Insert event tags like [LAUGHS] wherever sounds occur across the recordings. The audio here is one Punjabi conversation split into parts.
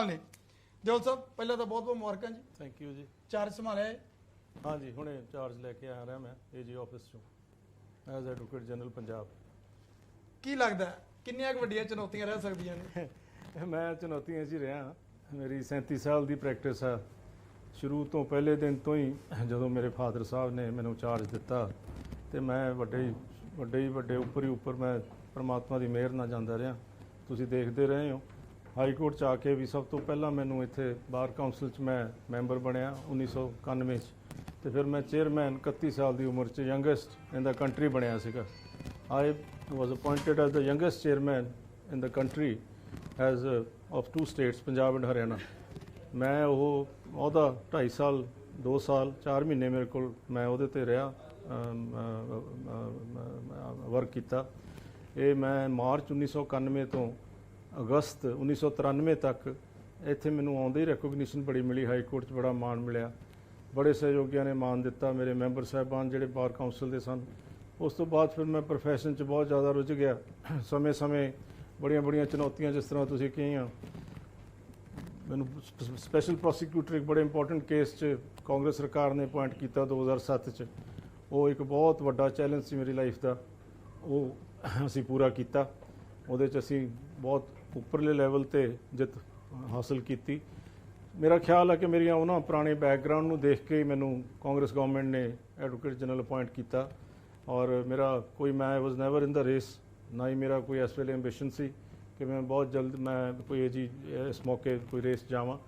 ਨਾਲ ਨੇ। ਦਿਓਲ ਸਾਹਿਬ ਪਹਿਲਾਂ ਤਾਂ ਬਹੁਤ ਬਹੁਤ ਮੁਬਾਰਕਾਂ ਜੀ। ਥੈਂਕ ਯੂ ਜੀ। ਚਾਰਜ ਸੰਭਾਲਿਆ ਹੈ। ਹਾਂਜੀ ਹੁਣੇ ਚਾਰਜ ਲੈ ਕੇ ਆ ਰਿਹਾ ਮੈਂ ਏਜੀ ਆਫਿਸ ਚੋਂ। ਐਜ਼ ਐਡਵੋਕੇਟ ਜਨਰਲ ਪੰਜਾਬ ਕੀ ਲੱਗਦਾ? ਕਿੰਨੀਆਂ ਕੁ ਵੱਡੀਆਂ ਚੁਣੌਤੀਆਂ ਰਹਿ ਸਕਦੀਆਂ ਨੇ? [LAUGHS] ਮੈਂ ਚੁਣੌਤੀਆਂ 'ਚ ਹੀ ਰਿਹਾ। ਮੇਰੀ 37 ਸਾਲ ਦੀ ਪ੍ਰੈਕਟਿਸ ਆ। ਸ਼ੁਰੂ ਤੋਂ ਪਹਿਲੇ ਦਿਨ ਤੋਂ ਹੀ ਜਦੋਂ ਮੇਰੇ ਫਾਦਰ ਸਾਹਿਬ ਨੇ ਮੈਨੂੰ ਚਾਰਜ ਦਿੱਤਾ ਤੇ ਮੈਂ ਵੱਡੇ ਹੀ ਵੱਡੇ ਹੀ ਵੱਡੇ ਉੱਪਰ ਹੀ ਉੱਪਰ ਮੈਂ ਪ੍ਰਮਾਤਮਾ ਦੀ ਮਿਹਰ ਨਾਲ ਜਾਂਦਾ ਰਿਹਾ। ਤੁਸੀਂ ਦੇਖਦੇ ਰਹੇ ਹੋ। ਹਾਈ ਕੋਰਟ ਚ ਆ ਕੇ ਵੀ ਸਭ ਤੋਂ ਪਹਿਲਾਂ ਮੈਨੂੰ ਇੱਥੇ ਬਾਰ ਕਾਉਂਸਲ ਚ ਮੈਂ ਮੈਂਬਰ ਬਣਿਆ 1991 ਚ ਤੇ ਫਿਰ ਮੈਂ ਚੇਅਰਮੈਨ 31 ਸਾਲ ਦੀ ਉਮਰ ਚ ਯੰਗੈਸਟ ਇਨ ਦਾ ਕੰਟਰੀ ਬਣਿਆ ਸੀਗਾ I was appointed as the youngest chairman in the country as uh, two states Punjab and Haryana ਮੈਂ ਉਹ ਉਹਦਾ 2.5 ਸਾਲ 2 ਸਾਲ 4 ਮਹੀਨੇ ਮੇਰੇ ਕੋਲ ਮੈਂ ਉਹਦੇ ਤੇ ਰਿਹਾ ਵਰਕ ਕੀਤਾ ਇਹ ਮੈਂ ਮਾਰਚ 1991 ਤੋਂ ਅਗਸਤ 1993 ਤੱਕ ਇੱਥੇ ਮੈਨੂੰ ਆਉਂਦੇ ਹੀ ਰੈਕੋਗਨੀਸ਼ਨ ਬੜੀ ਮਿਲੀ ਹਾਈ ਕੋਰਟ 'ਚ ਬੜਾ ਮਾਣ ਮਿਲਿਆ। ਬੜੇ ਸਹਿਯੋਗੀਆਂ ਨੇ ਮਾਣ ਦਿੱਤਾ ਮੇਰੇ ਮੈਂਬਰ ਸਾਹਿਬਾਨ ਜਿਹੜੇ ਬਾਰ ਕਾਉਂਸਲ ਦੇ ਸਨ। ਉਸ ਤੋਂ ਬਾਅਦ ਫਿਰ ਮੈਂ ਪ੍ਰੋਫੈਸ਼ਨ 'ਚ ਬਹੁਤ ਜ਼ਿਆਦਾ ਰੁੱਝ ਗਿਆ। ਸਮੇਂ-ਸਮੇਂ ਬੜੀਆਂ-ਬੜੀਆਂ ਚੁਣੌਤੀਆਂ ਜਿਸ ਤਰ੍ਹਾਂ ਤੁਸੀਂ ਕਹੀਆਂ। ਮੈਨੂੰ ਸਪੈਸ਼ਲ ਪ੍ਰੋਸੀਕਿਊਟਰ ਇੱਕ ਬੜੇ ਇੰਪੋਰਟੈਂਟ ਕੇਸ 'ਚ ਕਾਂਗਰਸ ਸਰਕਾਰ ਨੇ ਅਪਾਇੰਟ ਕੀਤਾ 2007 'ਚ। ਉਹ ਇੱਕ ਬਹੁਤ ਵੱਡਾ ਚੈਲੰਜ ਸੀ ਮੇਰੀ ਲਾਈਫ ਦਾ। ਉਹ ਅਸੀਂ ਪੂਰਾ ਕੀਤਾ। ਉਹਦੇ 'ਚ ਅਸੀਂ ਬਹੁਤ ਉੱਪਰਲੇ ਲੈਵਲ ਤੇ ਜਿੱਤ ਹਾਸਲ ਕੀਤੀ। ਮੇਰਾ ਖਿਆਲ ਹੈ ਕਿ ਮੇਰੀਆਂ ਉਹਨਾਂ ਪੁਰਾਣੇ ਬੈਕਗ੍ਰਾਉਂਡ ਨੂੰ ਦੇਖ ਕੇ ਹੀ ਮੈਨੂੰ ਕਾਂਗਰਸ ਗਵਰਨਮੈਂਟ ਨੇ ਐਡਵੋਕੇਟ ਜਨਰਲ ਅਪਾਇੰਟ ਕੀਤਾ। ਔਰ ਮੇਰਾ ਕੋਈ ਮੈਂ ਵਾਸ ਨੈਵਰ ਇਨ ਦਾ ਰੇਸ ਨਾ ਹੀ ਮੇਰਾ ਕੋਈ ਇਸ ਵੇਲੇ ਐਂਬੀਸ਼ਨ ਸੀ ਕਿ ਮੈਂ ਬਹੁਤ ਜਲਦ ਮੈਂ ਕੋਈ ਇਹ ਜੀ, ਇਸ ਮੌਕੇ ਕੋਈ ਰੇਸ ਜਾਵਾਂ।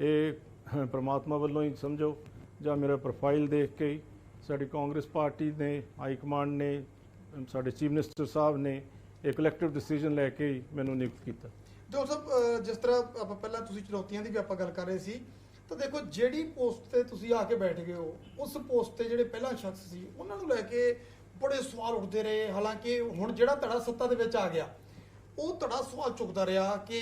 ਇਹ ਪ੍ਰਮਾਤਮਾ ਵੱਲੋਂ ਹੀ ਸਮਝੋ ਜਾਂ ਮੇਰਾ ਪ੍ਰੋਫਾਈਲ ਦੇਖ ਕੇ ਹੀ ਸਾਡੀ ਕਾਂਗਰਸ ਪਾਰਟੀ ਨੇ ਹਾਈ ਕਮਾਂਡ ਨੇ, ਸਾਡੇ ਚੀਫ ਮਿਨਿਸਟਰ ਸਾਹਿਬ ਨੇ ਇੱਕ ਕਲੈਕਟਿਵ ਡਿਸੀਜਨ ਲੈ ਕੇ ਹੀ ਮੈਨੂੰ ਨਿਯੁਕਤ ਕੀਤਾ। ਦਿਓਲ ਸਾਹਿਬ ਜਿਸ ਤਰ੍ਹਾਂ ਆਪਾਂ ਪਹਿਲਾਂ ਤੁਸੀਂ ਚੁਣੌਤੀਆਂ ਦੀ ਵੀ ਆਪਾਂ ਗੱਲ ਕਰ ਰਹੇ ਸੀ, ਤਾਂ ਦੇਖੋ ਜਿਹੜੀ ਪੋਸਟ ਤੇ ਤੁਸੀਂ ਆ ਕੇ ਬੈਠ ਗਏ ਹੋ, ਉਸ ਪੋਸਟ ਤੇ ਜਿਹੜੇ ਪਹਿਲਾਂ ਸ਼ਖਸ ਸੀ, ਉਹਨਾਂ ਨੂੰ ਲੈ ਕੇ ਬੜੇ ਸਵਾਲ ਉੱਠਦੇ ਰਹੇ। ਹਾਲਾਂਕਿ ਹੁਣ ਜਿਹੜਾ ਧੜਾ ਸੱਤਾ ਦੇ ਵਿੱਚ ਆ ਗਿਆ, ਉਹ ਧੜਾ ਸਵਾਲ ਚੁੱਕਦਾ ਰਿਹਾ ਕਿ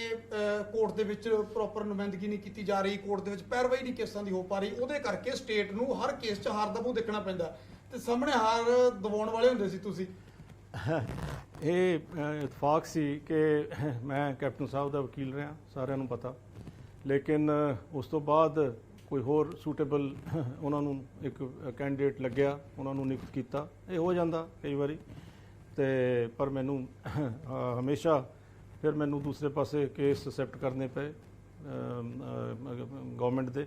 ਕੋਰਟ ਦੇ ਵਿੱਚ ਪ੍ਰੋਪਰ ਨੁਮਾਇੰਦਗੀ ਨਹੀਂ ਕੀਤੀ ਜਾ ਰਹੀ, ਕੋਰਟ ਦੇ ਵਿੱਚ ਪੈਰਵਾਈ ਨਹੀਂ ਕੇਸਾਂ ਦੀ ਹੋ ਪਾ ਰਹੀ। ਉਹਦੇ ਕਰਕੇ ਸਟੇਟ ਨੂੰ ਹਰ ਕੇਸ 'ਚ ਹਾਰ ਦਾ ਮੂੰਹ ਦੇਖਣਾ ਪੈਂਦਾ। ਤੇ ਸਾਹਮਣੇ ਹਾਰ ਦਬਾਉਣ ਵਾਲੇ ਹੁੰਦੇ ਸੀ ਤੁਸੀਂ। ਇਹ ਇਤਫਾਕ ਸੀ ਕਿ ਮੈਂ ਕੈਪਟਨ ਸਾਹਿਬ ਦਾ ਵਕੀਲ ਰਿਹਾ, ਸਾਰਿਆਂ ਨੂੰ ਪਤਾ। ਲੇਕਿਨ ਉਸ ਤੋਂ ਬਾਅਦ ਕੋਈ ਹੋਰ ਸੂਟੇਬਲ ਉਹਨਾਂ ਨੂੰ ਇੱਕ ਕੈਂਡੀਡੇਟ ਲੱਗਿਆ, ਉਹਨਾਂ ਨੂੰ ਨਿਯੁਕਤ ਕੀਤਾ। ਇਹ ਹੋ ਜਾਂਦਾ ਕਈ ਵਾਰੀ। ਤੇ, ਪਰ ਮੈਨੂੰ ਹਮੇਸ਼ਾ ਫਿਰ ਮੈਨੂੰ ਦੂਸਰੇ ਪਾਸੇ ਕੇਸ ਅਸੈਪਟ ਕਰਨੇ ਪਏ ਗਵਰਨਮੈਂਟ ਦੇ।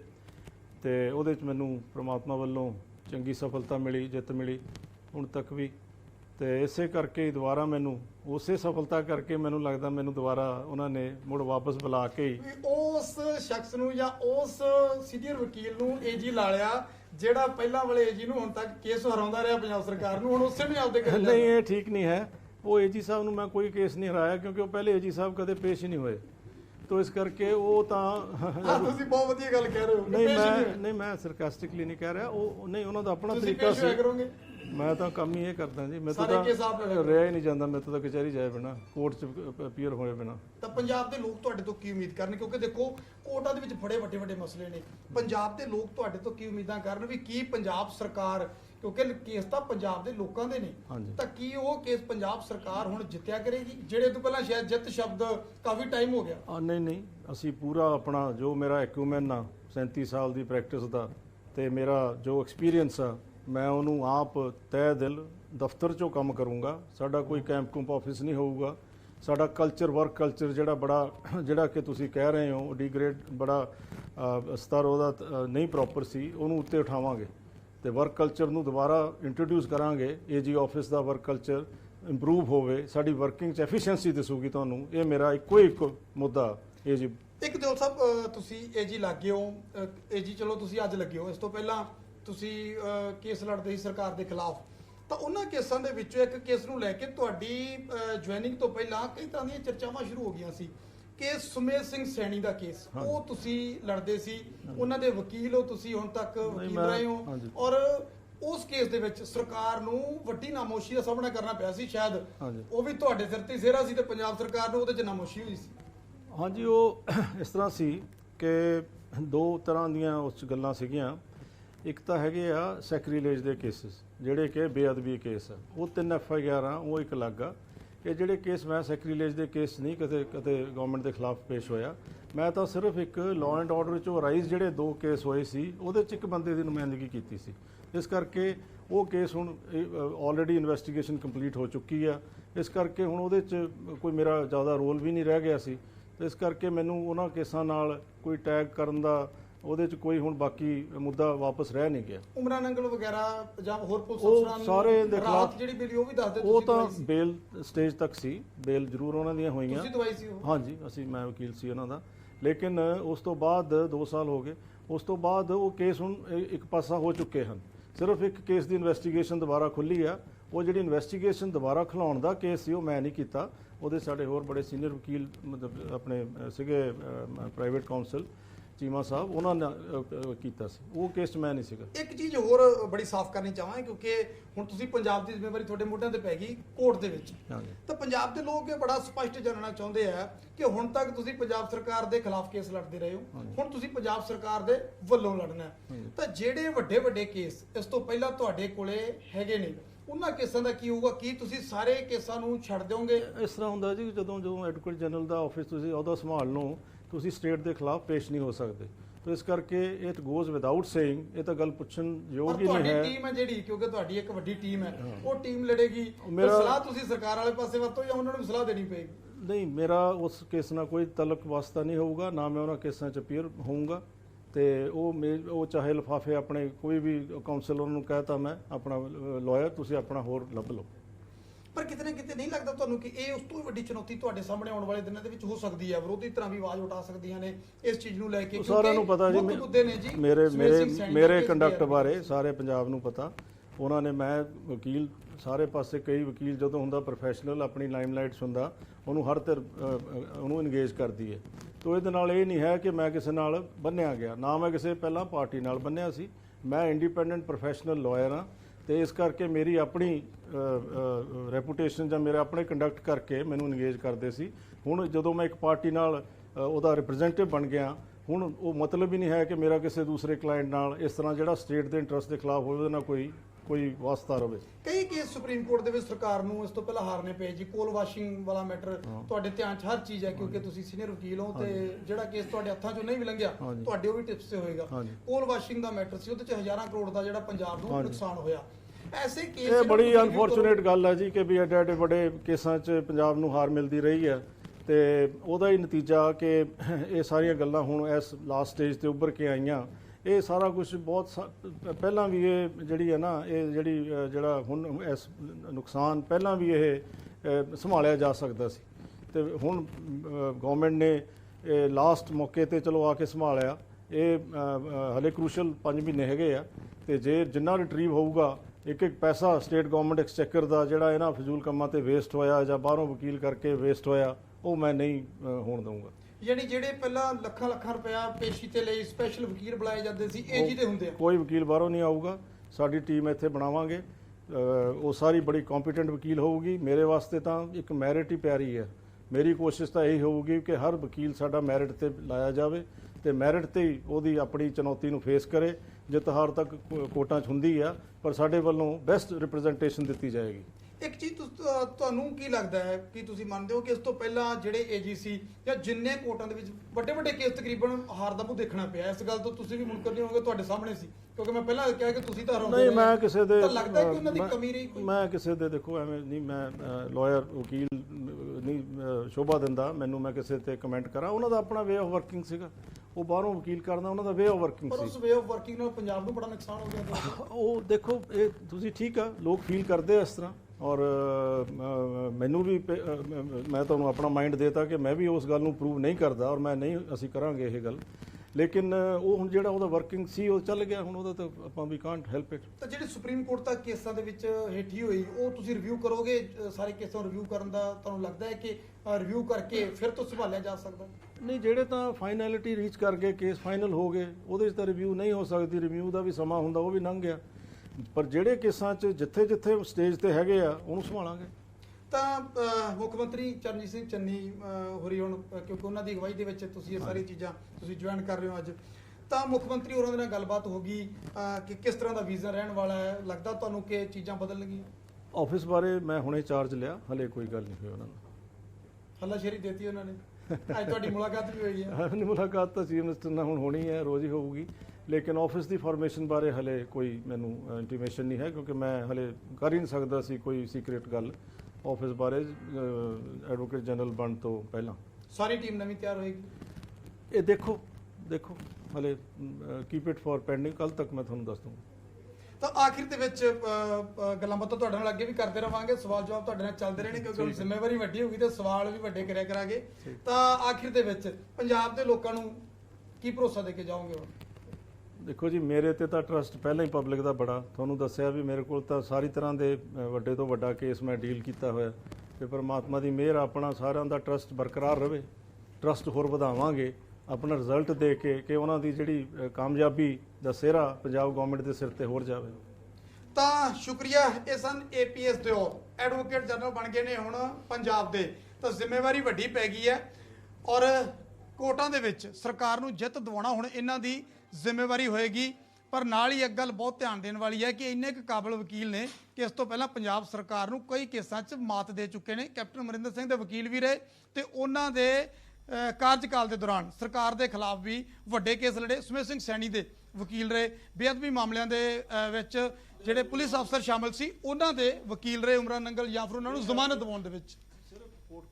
ਤੇ ਉਹਦੇ ਚ ਮੈਨੂੰ ਪ੍ਰਮਾਤਮਾ ਵੱਲੋਂ ਚੰਗੀ ਸਫਲਤਾ ਮਿਲੀ, ਜਿੱਤ ਮਿਲੀ। ਹੁਣ ਤੱਕ ਵੀ ਤੇ ਇਸੇ ਕਰਕੇ ਹੀ ਦੁਬਾਰਾ ਮੈਨੂੰ ਉਸੇ ਸਫਲਤਾ ਕਰਕੇ ਮੈਨੂੰ ਲੱਗਦਾ ਮੈਨੂੰ ਦੁਬਾਰਾ ਉਹਨਾਂ ਨੇ ਮੁੜ ਵਾਪਸ ਬੁਲਾ ਕੇ ਹੀ ਵੀ ਉਸ ਸ਼ਖਸ ਨੂੰ ਜਾਂ ਉਸ ਸੀਨੀਅਰ ਵਕੀਲ ਨੂੰ ਏਜੀ ਲਾ ਲਿਆ ਜਿਹੜਾ ਪਹਿਲਾਂ ਵਾਲੇ ਏਜੀ ਨੂੰ ਹੁਣ ਤੱਕ ਕੇਸ ਹਰਾਉਂਦਾ ਰਿਹਾ ਪੰਜਾਬ ਸਰਕਾਰ ਨੂੰ ਹੁਣ ਉਸੇ ਨੂੰ ਹੀ ਆਪਦੇ ਘਰੇ ਨਹੀਂ ਇਹ ਠੀਕ ਨਹੀਂ ਹੈ। ਉਹ ਏਜੀ ਸਾਹਿਬ ਨੂੰ ਮੈਂ ਕੋਈ ਕੇਸ ਨਹੀਂ ਹਰਾਇਆ ਕਿਉਂਕਿ ਉਹ ਪਹਿਲੇ ਏਜੀ ਸਾਹਿਬ ਕਦੇ ਪੇਸ਼ ਹੀ ਨਹੀਂ ਹੋਏ। ਤੋ ਇਸ ਕਰਕੇ ਉਹ ਤਾਂ ਤੁਸੀਂ ਬਹੁਤ ਵਧੀਆ ਗੱਲ ਕਹਿ ਰਹੇ ਹੋ ਨਹੀਂ ਮੈਂ। ਨਹੀਂ ਮੈਂ ਸਰਕਾਸਟਿਕਲੀ ਨਹੀਂ ਕਹਿ ਰਿਹਾ। ਉਹ ਨਹੀਂ ਉਹਨਾਂ ਦਾ ਆਪਣਾ ਤਰੀਕਾ ਸੀ। ਕਰੋਗੇ? ਮੈਂ ਤਾਂ ਕੰਮ ਹੀ ਇਹ ਕਰਦਾ ਜੀ ਮੈਂ ਸਾਰੇ ਤਾਂ ਰਿਹਾ ਹੀ ਨਹੀਂ ਜਾਂਦਾ ਮੈਂ ਤਾਂ ਕਚਹਿਰੀ ਜਾਏ ਬਿਨਾ ਕੋਰਟ 'ਚ ਅਪੀਅਰ ਹੋਏ ਬਿਨਾ। ਤਾਂ ਪੰਜਾਬ ਦੇ ਲੋਕ ਤੁਹਾਡੇ ਤੋਂ ਕੀ ਉਮੀਦ ਕਰਨ? ਕਿਉਂਕਿ ਦੇਖੋ ਕੋਰਟਾਂ ਦੇ ਵਿੱਚ ਬੜੇ ਵੱਡੇ ਵੱਡੇ ਮਸਲੇ ਨੇ। ਪੰਜਾਬ ਦੇ ਲੋਕ ਤੁਹਾਡੇ ਤੋਂ ਕੀ ਉਮੀਦਾਂ ਕਰਨ ਵੀ ਕੀ ਪੰਜਾਬ ਸਰਕਾਰ ਕਿਉਂਕਿ ਕੇਸ ਤਾਂ ਪੰਜਾਬ ਦੇ ਲੋਕਾਂ ਦੇ ਨੇ। ਤਾਂ ਕੀ ਉਹ ਕੇਸ ਪੰਜਾਬ ਸਰਕਾਰ ਹੁਣ ਜਿੱਤਿਆ ਕਰੇਗੀ? ਜਿਹੜੇ ਤੋਂ ਪਹਿਲਾਂ ਸ਼ਾਇਦ ਜਿੱਤ ਸ਼ਬਦ ਕਾਫੀ ਟਾਈਮ ਹੋ ਗਿਆ। ਆ ਨਹੀਂ ਨਹੀਂ ਅਸੀਂ ਪੂਰਾ ਆਪਣਾ ਜੋ ਮੇਰਾ ਐਕੂਮੈਨ ਆ 37 ਸਾਲ ਦੀ ਪ੍ਰੈਕਟਿਸ ਦਾ ਤੇ ਮੇਰਾ ਜੋ ਐਕਸਪੀਰੀਅੰਸ ਆ ਮੈਂ ਉਹਨੂੰ ਆਪ ਤਹਿ ਦਿਲ ਦਫ਼ਤਰ 'ਚੋਂ ਕੰਮ ਕਰੂੰਗਾ। ਸਾਡਾ ਕੋਈ ਕੈਂਪ ਕੁੰਪ ਆਫਿਸ ਨਹੀਂ ਹੋਊਗਾ। ਸਾਡਾ ਕਲਚਰ ਵਰਕ ਕਲਚਰ ਜਿਹੜਾ ਬੜਾ ਜਿਹੜਾ ਕਿ ਤੁਸੀਂ ਕਹਿ ਰਹੇ ਹੋ ਡਿਗਰੇਡ ਬੜਾ ਸਤਰ ਉਹਦਾ ਨਹੀਂ ਪ੍ਰੋਪਰ ਸੀ ਉਹਨੂੰ ਉੱਤੇ ਉਠਾਵਾਂਗੇ। ਤੇ ਵਰਕ ਕਲਚਰ ਨੂੰ ਦੁਬਾਰਾ ਇੰਟਰੋਡਿਊਸ ਕਰਾਂਗੇ। ਏਜੀ ਆਫਿਸ ਦਾ ਵਰਕ ਕਲਚਰ ਇੰਪਰੂਵ ਹੋਵੇ ਸਾਡੀ ਵਰਕਿੰਗ 'ਚ ਐਫੀਸ਼ੀਐਂਸੀ ਦਿਸੂਗੀ ਤੁਹਾਨੂੰ। ਇਹ ਮੇਰਾ ਇੱਕੋ ਹੀ ਇੱਕ ਮੁੱਦਾ ਏਜੀ ਇੱਕ ਦਿਓ ਸਾਹਿਬ ਅਹ, ਤੁਸੀਂ ਏਜੀ ਲੱਗੇ ਹੋ। ਏਜੀ ਚਲੋ ਤੁਸੀਂ ਅੱਜ ਲੱਗੇ ਹੋ। ਇਸ ਤੋਂ ਪਹਿਲਾਂ ਤੁਸੀਂ ਅਹ, ਕੇਸ ਲੜਦੇ ਸੀ ਸਰਕਾਰ ਦੇ ਖਿਲਾਫ ਤਾਂ ਉਹਨਾਂ ਕੇਸਾਂ ਦੇ ਵਿੱਚੋਂ ਇੱਕ ਕੇਸ ਨੂੰ ਲੈ ਕੇ ਤੁਹਾਡੀ ਜੁਆਇਨਿੰਗ ਤੋਂ ਪਹਿਲਾਂ ਕਈ ਤਰ੍ਹਾਂ ਦੀਆਂ ਚਰਚਾਵਾਂ ਸ਼ੁਰੂ ਹੋ ਗਈਆਂ ਸੀ ਕਿ ਸੁਮੇਧ ਸਿੰਘ ਸੈਣੀ ਦਾ ਕੇਸ। ਉਹ ਤੁਸੀਂ ਲੜਦੇ ਸੀ ਉਹਨਾਂ ਦੇ ਵਕੀਲ ਹੋ ਤੁਸੀਂ ਹੁਣ ਤੱਕ ਵਕੀਲ ਮੈਂ- ਰਹੇ ਹੋ ਹਾਂਜੀ। ਔਰ ਉਸ ਕੇਸ ਦੇ ਵਿੱਚ ਸਰਕਾਰ ਨੂੰ ਵੱਡੀ ਨਾਮੋਸ਼ੀ ਦਾ ਸਾਹਮਣਾ ਕਰਨਾ ਪਿਆ ਸੀ ਸ਼ਾਇਦ ਹਾਂਜੀ। ਉਹ ਵੀ ਤੁਹਾਡੇ ਸਿਰ ਤੇ ਸਿਹਰਾ ਸੀ ਤੇ ਪੰਜਾਬ ਸਰਕਾਰ ਨੂੰ ਉਹਦੇ 'ਚ ਨਾਮੋਸ਼ੀ ਹੋਈ ਸੀ ਹਾਂਜੀ ਉਹ ਇਸ ਤਰ੍ਹਾਂ ਸੀ ਕਿ ਦੋ ਤਰ੍ਹਾਂ ਦੀਆਂ ਉਸ 'ਚ ਗੱਲਾਂ ਸੀਗੀਆਂ ਇੱਕ ਤਾਂ ਹੈਗੇ ਆ ਸੈਕਰੀਲੇਜ ਦੇ ਕੇਸਿਸ, ਜਿਹੜੇ ਕਿ ਬੇਅਦਬੀ ਕੇਸ ਆ। ਉਹ ਤਿੰਨ ਐਫ ਆਈ ਆਰ ਆ, ਉਹ ਇੱਕ ਅਲੱਗ ਆ। ਇਹ ਜਿਹੜੇ ਕੇਸ ਮੈਂ ਸੈਕਰੀਲੇਜ ਦੇ ਕੇਸ ਨਹੀਂ ਕਦੇ ਕਦੇ ਗਵਰਨਮੈਂਟ ਦੇ ਖਿਲਾਫ ਪੇਸ਼ ਹੋਇਆ, ਮੈਂ ਤਾਂ ਸਿਰਫ ਇੱਕ ਲਾਅ ਐਂਡ ਆਰਡਰ ਵਿੱਚੋਂ ਰਾਈਜ਼ ਜਿਹੜੇ ਦੋ ਕੇਸ ਹੋਏ ਸੀ, ਉਹਦੇ ਚ ਇੱਕ ਬੰਦੇ ਦੀ ਨੁਮਾਇੰਦਗੀ ਕੀਤੀ ਸੀ। ਇਸ ਕਰਕੇ ਉਹ ਕੇਸ ਹੁਣ ਆਲਰੇਡੀ ਇਨਵੈਸਟੀਗੇਸ਼ਨ ਕੰਪਲੀਟ ਹੋ ਚੁੱਕੀ ਆ। ਇਸ ਕਰਕੇ ਹੁਣ ਉਹਦੇ ਚ ਕੋਈ ਮੇਰਾ ਜ਼ਿਆਦਾ ਰੋਲ ਵੀ ਨਹੀਂ ਰਹਿ ਗਿਆ ਸੀ। ਇਸ ਕਰਕੇ ਮੈਨੂੰ ਉਹਨਾਂ ਕੇਸਾਂ ਨਾਲ ਕੋਈ ਟੈਗ ਕਰਨ ਦਾ ਉਹਦੇ ਚ ਕੋਈ ਹੁਣ ਬਾਕੀ ਮੁੱਦਾ ਵਾਪਸ ਰਹਿ ਨਹੀਂ ਗਿਆ। ਉਮਰਾ ਨੰਗਲ ਵਗੈਰਾ ਜਾਂ ਹੋਰ ਪੁਲਿਸ ਉਹ ਅਫਸਰਾਂ ਨੂੰ ਸਾਰੇ ਦੇ ਖਿਲਾਫ- ਜਿਹੜੀ ਮਿਲੀ ਉਹ ਵੀ ਦੱਸ ਦਿਓ ਉਹ ਤੁਸੀਂ ਤਾਂ ਦਵਾਈ ਸੀ। ਬੇਲ ਸਟੇਜ ਤੱਕ ਸੀ ਬੇਲ ਜ਼ਰੂਰ ਉਹਨਾਂ ਦੀਆਂ ਹੋਈਆਂ। ਤੁਸੀਂ ਦਵਾਈ ਸੀ ਉਹ? ਹਾਂਜੀ ਅਸੀਂ ਮੈਂ ਵਕੀਲ ਸੀ ਉਹਨਾਂ ਦਾ। ਲੇਕਿਨ ਉਸ ਤੋਂ ਬਾਅਦ 2 ਸਾਲ ਹੋ ਗਏ। ਉਸ ਤੋਂ ਬਾਅਦ ਉਹ ਕੇਸ ਹੁਣ ਇ- ਇੱਕ ਪਾਸਾ ਹੋ ਚੁੱਕੇ ਹਨ। ਸਿਰਫ ਇੱਕ ਕੇਸ ਦੀ ਇਨਵੈਸਟੀਗੇਸ਼ਨ ਦੁਬਾਰਾ ਖੁੱਲੀ ਆ। ਉਹ ਜਿਹੜੀ ਇਨਵੈਸਟੀਗੇਸ਼ਨ ਦੁਬਾਰਾ ਖਿਲਾਉਣ ਦਾ ਕੇਸ ਸੀ ਉਹ ਮੈਂ ਨਹੀਂ ਕੀਤਾ। ਉਹਦੇ ਸਾਡੇ ਹੋਰ ਬੜੇ ਸੀਨੀਅਰ ਵਕੀਲ ਮਤਲਬ ਆਪਣੇ ਅ, ਸੀਗੇ ਪ੍ਰਾਈਵੇਟ ਕਾਉਂਸਲ ਚੀਮਾ ਸਾਹਿਬ ਉਹਨਾਂ ਨੇ ਕੀਤਾ ਸੀ। ਉਹ ਕੇਸ 'ਚ ਮੈਂ ਨਹੀਂ ਸੀਗਾ। ਇੱਕ ਚੀਜ਼ ਹੋਰ ਬੜੀ ਸਾਫ਼ ਕਰਨੀ ਚਾਹਾਂਗੇ ਕਿਉਂਕਿ ਹੁਣ ਤੁਸੀਂ ਪੰਜਾਬ ਦੀ ਜ਼ਿੰਮੇਵਾਰੀ ਤੁਹਾਡੇ ਮੋਢਿਆਂ ਤੇ ਪੈ ਗਈ ਕੋਰਟ ਦੇ ਵਿੱਚ। ਹਾਂਜੀ। ਤਾਂ ਪੰਜਾਬ ਦੇ ਲੋਕ ਇਹ ਬੜਾ ਸਪਸ਼ਟ ਜਾਣਨਾ ਚਾਹੁੰਦੇ ਆ ਕਿ ਹੁਣ ਤੱਕ ਤੁਸੀਂ ਪੰਜਾਬ ਸਰਕਾਰ ਦੇ ਖਿਲਾਫ ਕੇਸ ਲੜਦੇ ਰਹੇ ਹੋ। ਹੁਣ ਤੁਸੀਂ ਪੰਜਾਬ ਸਰਕਾਰ ਦੇ ਵੱਲੋਂ ਲੜਨਾ ਹੈ। ਤਾਂ ਜਿਹੜੇ ਵੱਡੇ ਵੱਡੇ ਕੇਸ ਇਸ ਤੋਂ ਪਹਿਲਾਂ ਤੁਹਾਡੇ ਕੋਲੇ ਹੈਗੇ ਨੇ ਉਹਨਾਂ ਕੇਸਾਂ ਦਾ ਕੀ ਹੋਊਗਾ? ਕੀ ਤੁਸੀਂ ਸਾਰੇ ਕੇਸਾਂ ਨੂੰ ਛੱਡ ਦਿਓਗੇ? ਇਸ ਤਰ੍ਹਾਂ ਹੁੰਦਾ ਜੀ ਜਦੋਂ ਜਦੋਂ ਐਡਵੋਕੇਟ ਜਨਰਲ ਦਾ ਆਫਿਸ ਤੁਸੀਂ ਅਹੁਦਾ ਸੰਭਾਲ ਲਓ ਤੁਸੀਂ ਸਟੇਟ ਦੇ ਖਿਲਾਫ ਪੇਸ਼ ਨਹੀਂ ਹੋ ਸਕਦੇ। ਤਾਂ ਇਸ ਕਰਕੇ ਇਟ ਗੋਜ਼ ਵਿਦਆਊਟ ਸੇਇੰਗ ਇਹ ਤਾਂ ਗੱਲ ਪੁੱਛਣ ਯੋਗ ਹੀ ਨਹੀਂ ਤੁਹਾਡੀ ਹੈ। ਟੀਮ ਹੈ ਜਿਹੜੀ ਕਿਉਂਕਿ ਤੁਹਾਡੀ ਇੱਕ ਵੱਡੀ ਟੀਮ ਹੈ। ਉਹ ਟੀਮ ਲੜੇਗੀ। ਸਲਾਹ ਤੁਸੀਂ ਸਰਕਾਰ ਵਾਲੇ ਪਾਸੇ ਵਰਤੋ ਜਾਂ ਉਹਨਾਂ ਨੂੰ ਸਲਾਹ ਦੇਣੀ ਪਏਗੀ? ਨਹੀਂ ਮੇਰਾ ਉਸ ਕੇਸ ਨਾਲ ਕੋਈ ਤਲਕ ਵਾਸਤਾ ਨਹੀਂ ਹੋਊਗਾ ਨਾ ਮੈਂ ਉਹਨਾਂ ਕੇਸਾਂ 'ਚ ਅਪੀਅਰ ਹੋਊਂਗਾ। ਤੇ ਉਹ ਮੇ- ਉਹ ਚਾਹੇ ਲਿਫਾਫੇ ਆਪਣੇ ਕੋਈ ਵੀ ਕਾਉਂਸਲਰ ਨੂੰ ਕਹਤਾ ਮੈਂ ਆਪਣਾ ਲਾਇਰ ਤੁਸੀਂ ਆਪਣਾ ਹੋਰ ਲੱਭ ਲਓ। ਪਰ ਕਿਤੇ ਨਾ ਕਿਤੇ ਨਹੀਂ ਲੱਗਦਾ ਤੁਹਾਨੂੰ ਕਿ ਇਹ ਉਸ ਤੋਂ ਵੱਡੀ ਚੁਣੌਤੀ ਤੁਹਾਡੇ ਸਾਹਮਣੇ ਆਉਣ ਵਾਲੇ ਦਿਨਾਂ ਦੇ ਵਿੱਚ ਹੋ ਸਕਦੀ ਹੈ। ਵਿਰੋਧੀ ਤਰ੍ਹਾਂ ਵੀ ਆਵਾਜ਼ ਉਠਾ ਸਕਦੀਆਂ ਨੇ ਇਸ ਚੀਜ਼ ਨੂੰ ਲੈ ਕੇ ਸਾਰਿਆਂ ਨੂੰ ਪਤਾ ਜੀ ਮੇਰੇ ਮੇਰੇ ਮੇਰੇ ਕੰਡਕਟ ਬਾਰੇ ਸਾਰੇ ਪੰਜਾਬ ਨੂੰ ਪਤਾ। ਉਹਨਾਂ ਨੇ ਮੈਂ ਵਕੀਲ ਸਾਰੇ ਪਾਸੇ ਕਈ ਵਕੀਲ ਜਦੋਂ ਹੁੰਦਾ ਪ੍ਰੋਫੈਸ਼ਨਲ ਆਪਣੀ ਲਾਈਮਲਾਈਟਸ ਹੁੰਦਾ ਉਹਨੂੰ ਹਰ ਅ, ਉਹਨੂੰ ਇੰਗੇਜ ਕਰਦੀ ਹੈ ਤੋ ਇਹਦੇ ਨਾਲ ਇਹ ਨਹੀਂ ਹੈ ਕਿ ਮੈਂ ਕਿਸੇ ਨਾਲ ਬੰਨਿਆ ਗਿਆ। ਨਾ ਮੈਂ ਕਿਸੇ ਪਹਿਲਾਂ ਪਾਰਟੀ ਨਾਲ ਬੰਨਿਆ ਸੀ। ਮੈਂ ਇੰਡੀਪੈਂਡੈਂਟ ਪ੍ਰੋਫੈਸ਼ਨਲ ਲਾਇਰ ਹਾਂ। ਤੇ ਇਸ ਕਰਕੇ ਮੇਰੀ ਆਪਣੀ ਰੈਪੂਟੇਸ਼ਨ ਜਾਂ ਮੇਰੇ ਆਪਣੇ ਕੰਡਕਟ ਕਰਕੇ ਮੈਨੂੰ ਇੰਗੇਜ ਕਰਦੇ ਸੀ ਹੁਣ ਜਦੋਂ ਮੈਂ ਇੱਕ ਪਾਰਟੀ ਨਾਲ ਉਹਦਾ ਰਿਪਰੈਜ਼ੈਂਟੇਟਿਵ ਬਣ ਗਿਆ ਹੁਣ ਉਹ ਮਤਲਬ ਹੀ ਨਹੀਂ ਹੈ ਕਿ ਮੇਰਾ ਕਿਸੇ ਦੂਸਰੇ ਕਲਾਇੰਟ ਨਾਲ ਇਸ ਤਰ੍ਹਾਂ ਜਿਹੜਾ ਸਟੇਟ ਦੇ ਇੰਟਰਸਟ ਦੇ ਖਿਲਾਫ ਹੋਵੇ ਉਹਦੇ ਨਾਲ ਕੋਈ ਕੋਈ ਵਾਸਤਾ ਰਵੇ ਕਈ ਕੇਸ ਸੁਪਰੀਮ ਕੋਰਟ ਦੇ ਵਿੱਚ ਸਰਕਾਰ ਨੂੰ ਇਸ ਤੋਂ ਪਹਿਲਾਂ ਹਾਰਨੇ ਪਏ ਜੀ ਕੋਲ ਵਾਸ਼ਿੰਗ ਵਾਲਾ ਮੈਟਰ। ਤੁਹਾਡੇ ਧਿਆਨ 'ਚ ਹਰ ਚੀਜ਼ ਹੈ ਕਿਉਂਕਿ ਤੁਸੀਂ ਸੀਨੀਅਰ ਵਕੀਲ ਹੋ ਤੇ ਜਿਹੜਾ ਕੇਸ ਤੁਹਾਡੇ ਹੱਥਾਂ 'ਚੋਂ ਨਹੀਂ ਵੀ ਲੰਘਿਆ। ਤੁਹਾਡੇ ਉਹ ਵੀ ਟਿਪਸ ਤੇ ਹੋਏਗਾ। ਕੋਲ ਵਾਸ਼ਿੰਗ ਦਾ ਮੈਟਰ ਸੀ ਉਹਦੇ 'ਚ ਹਜ਼ਾਰਾਂ ਕਰੋੜ ਦਾ ਜਿਹੜਾ ਪੰਜਾਬ ਨੂੰ। ਨੁਕਸਾਨ ਹੋਇਆ ਐਸੇ ਕੇਸ ਇਹ ਬੜੀ ਅਨਫੋਰਚੂਨੇਟ ਗੱਲ ਹੈ ਜੀ ਕਿ ਵੀ ਐਡੇ ਐਡੇ ਵੱਡੇ ਕੇਸਾਂ 'ਚ ਪੰਜਾਬ ਨੂੰ ਹਾਰ ਮਿਲਦੀ ਰਹੀ ਹੈ ਤੇ ਉਹਦਾ ਹੀ ਨਤੀਜਾ ਕਿ ਇਹ ਸਾਰੀਆਂ ਗੱਲਾਂ ਹੁਣ ਇਸ ਲਾਸਟ ਸਟੇਜ ਤੇ ਉੱਭਰ ਕੇ ਆਈਆਂ। ਇਹ ਸਾਰਾ ਕੁਝ ਬਹੁਤ ਪਹਿਲਾਂ ਵੀ ਇਹ ਜਿਹੜੀ ਹੈ ਨਾ ਇਹ ਜਿਹੜੀ ਜਿਹੜਾ ਹੁਣ ਇਸ ਨੁਕਸਾਨ ਪਹਿਲਾਂ ਵੀ ਇਹ ਸੰਭਾਲਿਆ ਜਾ ਸਕਦਾ ਸੀ। ਤੇ ਹੁਣ ਗਵਰਨਮੈਂਟ ਨੇ ਲਾਸਟ ਮੌਕੇ ਤੇ ਚਲੋ ਆ ਕੇ ਸੰਭਾਲਿਆ। ਇਹ ਹਲੇ ਕ੍ਰੂਸ਼ਲ 5 ਮਹੀਨੇ ਹੈਗੇ ਆ। ਤੇ ਜੇ ਜਿੰਨਾ ਰਿਟਰੀਵ ਹੋਊਗਾ ਇੱਕ ਇੱਕ ਪੈਸਾ ਸਟੇਟ ਗਵਰਨਮੈਂਟ ਐਕਸਚੈਕਰ ਦਾ ਜਿਹੜਾ ਇਹਨਾਂ ਫਜ਼ੂਲ ਕੰਮਾਂ ਤੇ ਵੇਸਟ ਹੋਇਆ ਜਾਂ ਬਾਹਰੋਂ ਵਕੀਲ ਕਰਕੇ ਵੇਸਟ ਹੋਇਆ ਉਹ ਮੈਂ ਨਹੀਂ ਹੋਣ ਦਊਂਗਾ। ਯਾਨੀ ਜਿਹੜੇ ਪਹਿਲਾਂ ਲੱਖਾਂ ਲੱਖਾਂ ਰੁਪਇਆ ਪੇਸ਼ੀ ਤੇ ਲਈ ਸਪੈਸ਼ਲ ਵਕੀਲ ਬੁਲਾਏ ਜਾਂਦੇ ਸੀ ਇਹ ਜਿਹਦੇ ਹੁੰਦੇ ਆ? ਕੋਈ ਵਕੀਲ ਬਾਹਰੋਂ ਨਹੀਂ ਆਊਗਾ। ਸਾਡੀ ਟੀਮ ਇੱਥੇ ਬਣਾਵਾਂਗੇ। ਉਹ ਸਾਰੀ ਬੜੀ ਕੰਪੀਟੈਂਟ ਵਕੀਲ ਹੋਊਗੀ। ਮੇਰੇ ਵਾਸਤੇ ਤਾਂ ਇੱਕ ਮੈਰਿਟ ਹੀ ਪਿਆਰੀ ਹੈ। ਮੇਰੀ ਕੋਸ਼ਿਸ਼ ਤਾਂ ਇਹੀ ਹੋਊਗੀ ਕਿ ਹਰ ਵਕੀਲ ਸਾਡਾ ਮੈਰਿਟ ਤੇ ਲਾਇਆ ਜਾਵੇ। ਤੇ ਮੈਰਿਟ ਤੇ ਉਹਦੀ ਆਪਣੀ ਚੁਣੌਤੀ ਨੂੰ ਫੇਸ ਕਰੇ ਜਿੱਤ ਹਾਰ ਤੱਕ ਕੋਟਾਂ 'ਚ ਹੁੰਦੀ ਆ ਪਰ ਸਾਡੇ ਵੱਲੋਂ ਬੈਸਟ ਰਿਪਰੈਜ਼ੈਂਟੇਸ਼ਨ ਦਿੱਤੀ ਜਾਏਗੀ। ਇੱਕ ਚੀਜ਼ ਤੁਹਾਨੂੰ ਕੀ ਲੱਗਦਾ ਹੈ ਕਿ ਤੁਸੀਂ ਮੰਨਦੇ ਹੋ ਕਿ ਇਸ ਤੋਂ ਪਹਿਲਾਂ ਜਿਹੜੇ ਏਜੀਸੀ ਜਾਂ ਜਿੰਨੇ ਕੋਰਟਾਂ ਦੇ ਵਿੱਚ ਵੱਡੇ ਵੱਡੇ ਕੇਸ ਤਕਰੀਬਨ ਹਾਰ ਦਾ ਮੂੰਹ ਦੇਖਣਾ ਪਿਆ ਇਸ ਗੱਲ ਤੋਂ ਤੁਸੀਂ ਵੀ ਮੁਨਕਰ ਨਹੀਂ ਹੋਗੇ ਤੁਹਾਡੇ ਸਾਹਮਣੇ ਸੀ ਕਿਉਂਕਿ ਮੈਂ ਪਹਿਲਾਂ ਕਿਹਾ ਕਿ ਤੁਸੀਂ ਤਾਂ ਹਰਾਉਂਦੇ ਨਹੀਂ। ਮੈਂ ਕਿਸੇ ਦੇ ਤਾਂ ਲੱਗਦਾ ਕਿ ਉਹਨਾਂ ਦੀ ਕਮੀ ਰਹੀ ਕੋਈ? ਮੈਂ ਕਿਸੇ ਦੇ ਦੇਖੋ ਐਵੇਂ ਨਹੀਂ ਮੈਂ ਲਾਇਰ ਵਕੀਲ ਨਹੀਂ ਸ਼ੋਭਾ ਦਿੰਦਾ ਮੈਨੂੰ ਮੈਂ ਕਿਸੇ ਤੇ ਕਮੈਂਟ ਕਰਾਂ ਉਹਨਾਂ ਦਾ ਆਪਣਾ ਵੇ ਆਫ ਵਰਕਿੰਗ ਸੀਗਾ। ਉਹ ਬਾਹਰੋਂ ਵਕੀਲ ਕਰਦਾ ਉਹਨਾਂ ਦਾ ਵੇ ਆਫ ਵਰਕਿੰਗ ਪਰ ਸੀ। ਉਸ ਵੇ ਆਫ ਵਰਕਿੰਗ ਨਾਲ ਪੰਜਾਬ ਨੂੰ ਬੜਾ ਨੁਕਸਾਨ ਹੋ ਗਿਆ। ਉਹ ਦੇਖੋ ਇਹ ਤੁਸੀਂ ਠੀਕ ਆ ਲੋਕ ਫੀਲ ਕਰਦੇ ਆ ਇਸ ਤਰ੍ਹਾਂ। ਔਰ ਮ- ਮੈਨੂੰ ਵੀ ਪ- ਅਹ, ਮ- ਮੈਂ ਤੁਹਾਨੂੰ ਆਪਣਾ ਮਾਈਂਡ ਦੇਤਾ ਕਿ ਮੈਂ ਵੀ ਉਸ ਗੱਲ ਨੂੰ ਪ੍ਰੂਵ ਨਹੀਂ ਕਰਦਾ ਔਰ ਮੈਂ ਨਹੀਂ ਅਸੀਂ ਕਰਾਂਗੇ ਇਹ ਗੱਲ। ਲੇਕਿਨ ਉਹ ਹੁਣ ਜਿਹੜਾ ਉਹਦਾ ਵਰਕਿੰਗ ਸੀ ਉਹ ਚੱਲ ਗਿਆ ਹੁਣ ਉਹਦਾ ਤਾਂ ਆਪਾਂ ਵੀ ਕਾਂਟ ਹੈਲਪ ਇਟ ਤਾਂ ਜਿਹੜੇ ਸੁਪਰੀਮ ਕੋਰਟ ਤੱਕ ਕੇਸਾਂ ਦੇ ਵਿੱਚ ਹੇਠੀ ਹੋਈ ਉਹ ਤੁਸੀਂ ਰਿਵਿਊ ਕਰੋਗੇ ਸਾਰੇ ਕੇਸਾਂ ਨੂੰ ਰਿਵਿਊ ਕਰਨ ਦਾ? ਤੁਹਾਨੂੰ ਲੱਗਦਾ ਹੈ ਕਿ ਰਿਵਿਊ ਕਰਕੇ ਫਿਰ ਤੋਂ ਸੰਭਾਲਿਆ ਜਾ ਸਕਦਾ? ਨਹੀਂ ਜਿਹੜੇ ਤਾਂ ਫਾਈਨੈਲਿਟੀ ਰੀਚ ਕਰ ਗਏ ਕੇਸ ਫਾਈਨਲ ਹੋ ਗਏ ਉਹਦੇ 'ਚ ਤਾਂ ਰਿਵਿਊ ਨਹੀਂ ਹੋ ਸਕਦੀ ਰਿਵਿਊ ਦਾ ਵੀ ਸਮਾਂ ਹੁੰਦਾ ਉਹ ਵੀ ਲੰਘ ਗਿਆ। ਪਰ ਜਿਹੜੇ ਕੇਸਾਂ 'ਚ ਜਿੱਥੇ ਜਿੱਥੇ ਸਟੇਜ ਤੇ ਹੈਗੇ ਆ ਉਹਨੂੰ ਸੰਭਾਲਾਂਗੇ। ਤਾਂ ਮੁੱਖ ਮੰਤਰੀ ਚਰਨਜੀਤ ਸਿੰਘ ਚੰਨੀ ਹੋਰੀ ਹੁਣ ਕਿਉਂਕਿ ਉਹਨਾਂ ਦੀ ਅਗਵਾਈ ਦੇ ਵਿੱਚ ਤੁਸੀਂ ਇਹ ਸਾਰੀ ਚੀਜ਼ਾਂ ਤੁਸੀਂ ਜੁਆਇਨ ਕਰ ਰਹੇ ਹੋ ਅੱਜ। ਤਾਂ ਮੁੱਖ ਮੰਤਰੀ ਹੋਰਾਂ ਦੇ ਨਾਲ ਗੱਲਬਾਤ ਹੋ ਗਈ ਕਿ ਕਿਸ ਤਰ੍ਹਾਂ ਦਾ ਵੀਜ਼ਾ ਰਹਿਣ ਵਾਲਾ ਹੈ ਲੱਗਦਾ ਤੁਹਾਨੂੰ ਕਿ ਚੀਜ਼ਾਂ ਬਦਲਣਗੀਆਂ ਆਫਿਸ ਬਾਰੇ ਮੈਂ ਹੁਣੇ ਚਾਰਜ ਲਿਆ ਹਲੇ ਕੋਈ ਗੱਲ ਨਹੀਂ ਹੋਈ ਉਹਨਾਂ ਨਾਲ। ਹੱਲਾਸ਼ੇਰੀ ਦਿੱਤੀ ਉਹਨਾਂ ਨੇ। ਅੱਜ ਤੁਹਾਡੀ ਮੁਲਾਕਾਤ ਵੀ ਹੋਈ ਹੈ। ਹਾਂ ਮੁਲਾਕਾਤ ਤਾਂ ਚੀਫ ਮਿਨਿਸਟਰ ਨਾਲ ਹੁਣ ਹੋਣੀ ਹੈ ਰੋਜ਼ ਹੀ ਹੋਊਗੀ। ਲੇਕਿਨ ਆਫਿਸ ਦੀ ਫਾਰਮੇਸ਼ਨ ਬਾਰੇ ਹਲੇ ਕੋਈ ਮੈਨੂੰ ਇੰਟੀਮੇਸ਼ਨ ਨਹੀਂ ਹੈ ਕਿਉਂਕਿ ਮੈਂ ਹਲੇ ਕਰ ਹੀ ਨਹੀਂ ਸਕਦਾ ਸੀ ਕੋਈ ਸੀਕ੍ਰੀਟ ਗੱਲ ਆਫਿਸ ਬਾਰੇ ਐਡਵੋਕੇਟ ਜਨਰਲ ਬਣ ਤੋਂ ਪਹਿਲਾਂ। ਸਾਰੀ ਟੀਮ ਨਵੀਂ ਤਿਆਰ ਹੋਏਗੀ? ਇਹ ਦੇਖੋ ਦੇਖੋ ਹਲੇ ਕੀਪ ਇਟ ਫॉर ਪੈਂਡਿੰਗ ਕੱਲ ਤੱਕ ਮੈਂ ਤੁਹਾਨੂੰ ਦੱਸ ਦੂੰਗਾ ਤਾਂ ਆਖਿਰ ਦੇ ਵਿੱਚ ਗੱਲਾਂ ਬਾਤਾਂ ਤੁਹਾਡੇ ਨਾਲ ਅੱਗੇ ਵੀ ਕਰਦੇ ਰਵਾਂਗੇ ਸਵਾਲ ਜਵਾਬ ਤੁਹਾਡੇ ਨਾਲ ਚੱਲਦੇ ਰਹਿਣੇ ਕਿਉਂਕਿ ਹੁਣ। ਜ਼ਿੰਮੇਵਾਰੀ ਵੱਡੀ ਹੋਗੀ ਤੇ ਸਵਾਲ ਵੀ ਵੱਡੇ ਕਰਿਆ ਕਰਾਂਗੇ। ਤਾਂ ਆਖਿਰ ਦੇ ਵਿੱਚ ਪੰਜਾਬ ਦੇ ਲੋਕਾਂ ਨੂੰ ਕੀ ਭਰੋਸਾ ਦੇ ਕੇ ਜਾਓਗੇ ਹੁਣ? ਦੇਖੋ ਜੀ ਮੇਰੇ ਤੇ ਤਾਂ ਟਰਸਟ ਪਹਿਲਾਂ ਹੀ ਪਬਲਿਕ ਦਾ ਬੜਾ। ਤੁਹਾਨੂੰ ਦੱਸਿਆ ਵੀ ਮੇਰੇ ਕੋਲ ਤਾਂ ਸਾਰੀ ਤਰ੍ਹਾਂ ਦੇ ਵੱਡੇ ਤੋਂ ਵੱਡਾ ਕੇਸ ਮੈਂ ਡੀਲ ਕੀਤਾ ਹੋਇਆ। ਤੇ ਪਰਮਾਤਮਾ ਦੀ ਮਿਹਰ ਆਪਣਾ ਸਾਰਿਆਂ ਦਾ ਟਰਸਟ ਬਰਕਰਾਰ ਰਵੇ। ਟਰਸਟ ਹੋਰ ਵਧਾਵਾਂਗੇ। ਆਪਣਾ ਰਿਜ਼ਲਟ ਦੇ ਕੇ ਕਿ ਉਹਨਾਂ ਦੀ ਜਿਹੜੀ ਅ, ਕਾਮਯਾਬੀ ਦਾ ਸਿਹਰਾ ਪੰਜਾਬ ਗਵਰਨਮੈਂਟ ਦੇ ਸਿਰ ਤੇ ਹੋਰ ਜਾਵੇ। ਤਾਂ ਸ਼ੁਕਰੀਆ ਇਹ ਸਨ ਏਪੀਐਸ ਦਿਓ। ਐਡਵੋਕੇਟ ਜਨਰਲ ਬਣ ਗਏ ਨੇ ਹੁਣ ਪੰਜਾਬ ਦੇ। ਤਾਂ ਜ਼ਿੰਮੇਵਾਰੀ ਵੱਡੀ ਪੈ ਗਈ ਹੈ ਔਰ ਕੋਰਟਾਂ ਦੇ ਵਿੱਚ ਸਰਕਾਰ ਨੂੰ ਜਿੱਤ ਦਿਵਾਉਣਾ ਹੁਣ ਇਹਨਾਂ ਦੀ ਜ਼ਿੰਮੇਵਾਰੀ ਹੋਏਗੀ। ਪਰ ਨਾਲ ਹੀ ਇੱਕ ਗੱਲ ਬਹੁਤ ਧਿਆਨ ਦੇਣ ਵਾਲੀ ਹੈ ਕਿ ਇੰਨੇ ਕੁ ਕਾਬਲ ਵਕੀਲ ਨੇ ਕਿ ਇਸ ਤੋਂ ਪਹਿਲਾਂ ਪੰਜਾਬ ਸਰਕਾਰ ਨੂੰ ਕਈ ਕੇਸਾਂ 'ਚ ਮਾਤ ਦੇ ਚੁੱਕੇ ਨੇ। ਕੈਪਟਨ ਅਮਰਿੰਦਰ ਸਿੰਘ ਦੇ ਵਕੀਲ ਵੀ ਰਹੇ ਤੇ ਉਹਨਾਂ ਦੇ ਕਾਰਜਕਾਲ ਦੇ ਦੌਰਾਨ ਸਰਕਾਰ ਦੇ ਖਿਲਾਫ ਵੀ ਵੱਡੇ ਕੇਸ ਲੜੇ। ਸੁਮੇਧ ਸਿੰਘ ਸੈਣੀ ਦੇ ਵਕੀਲ ਰਹੇ। ਬੇਅਦਬੀ ਮਾਮਲਿਆਂ ਦੇ ਵਿੱਚ ਜਿਹੜੇ ਪੁਲਿਸ ਅਫਸਰ ਸ਼ਾਮਲ ਸੀ ਉਹਨਾਂ ਦੇ ਵਕੀਲ ਰਹੇ ਉਮਰਾਂ ਨੰਗਲ ਜਾਂ ਫਿਰ ਉਹਨਾਂ ਨੂੰ ਜ਼ਮਾਨਤ ਦਿਵਾਉਣ ਦੇ ਵਿੱਚ।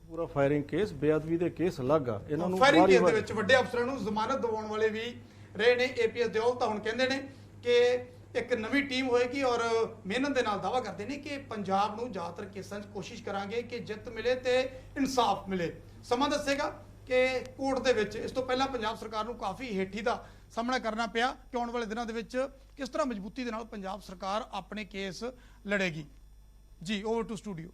ਪੂਰਾ ਫਾਇਰਿੰਗ ਕੇਸ ਬੇਅਦਬੀ ਦੇ ਕੇਸ ਅਲੱਗ ਆ। ਇਹਨਾਂ ਨੂੰ ਫਾਇਰਿੰਗ ਕੇਸ ਦੇ ਵਿੱਚ ਵੱਡੇ ਅਫਸਰਾਂ ਨੂੰ ਜ਼ਮਾਨਤ ਦਿਵਾਉਣ ਵਾਲੇ ਵੀ ਰਹੇ ਨੇ। ਏਪੀਐਸ ਦਿਓਲ ਤਾਂ ਹੁਣ ਕਹਿੰਦੇ ਨੇ ਕਿ ਇੱਕ ਨਵੀਂ ਟੀਮ ਹੋਏਗੀ ਔਰ ਮਿਹਨਤ ਦੇ ਨਾਲ ਦਾਵਾ ਕਰਦੇ ਨੇ ਕਿ ਪੰਜਾਬ ਨੂੰ ਜ਼ਿਆਦਾਤਰ ਕੇਸਾਂ 'ਚ ਕੋਸ਼ਿਸ਼ ਕਰਾਂਗੇ ਕਿ ਜਿੱਤ ਮਿਲੇ ਤੇ ਇਨਸਾਫ ਮਿਲੇ। ਸਮਾਂ ਦੱਸੇਗਾ। ਕਿ ਕੋਰਟ ਦੇ ਵਿੱਚ ਇਸ ਤੋਂ ਪਹਿਲਾਂ ਪੰਜਾਬ ਸਰਕਾਰ ਨੂੰ ਕਾਫੀ ਹੇਠੀ ਦਾ ਸਾਹਮਣਾ ਕਰਨਾ ਪਿਆ ਕਿ ਆਉਣ ਵਾਲੇ ਦਿਨਾਂ ਦੇ ਵਿੱਚ ਕਿਸ ਤਰ੍ਹਾਂ ਮਜ਼ਬੂਤੀ ਦੇ ਨਾਲ ਪੰਜਾਬ ਸਰਕਾਰ ਆਪਣੇ ਕੇਸ ਲੜੇਗੀ। ਜੀ ਓਵਰ ਟੂ ਸਟੂਡੀਓ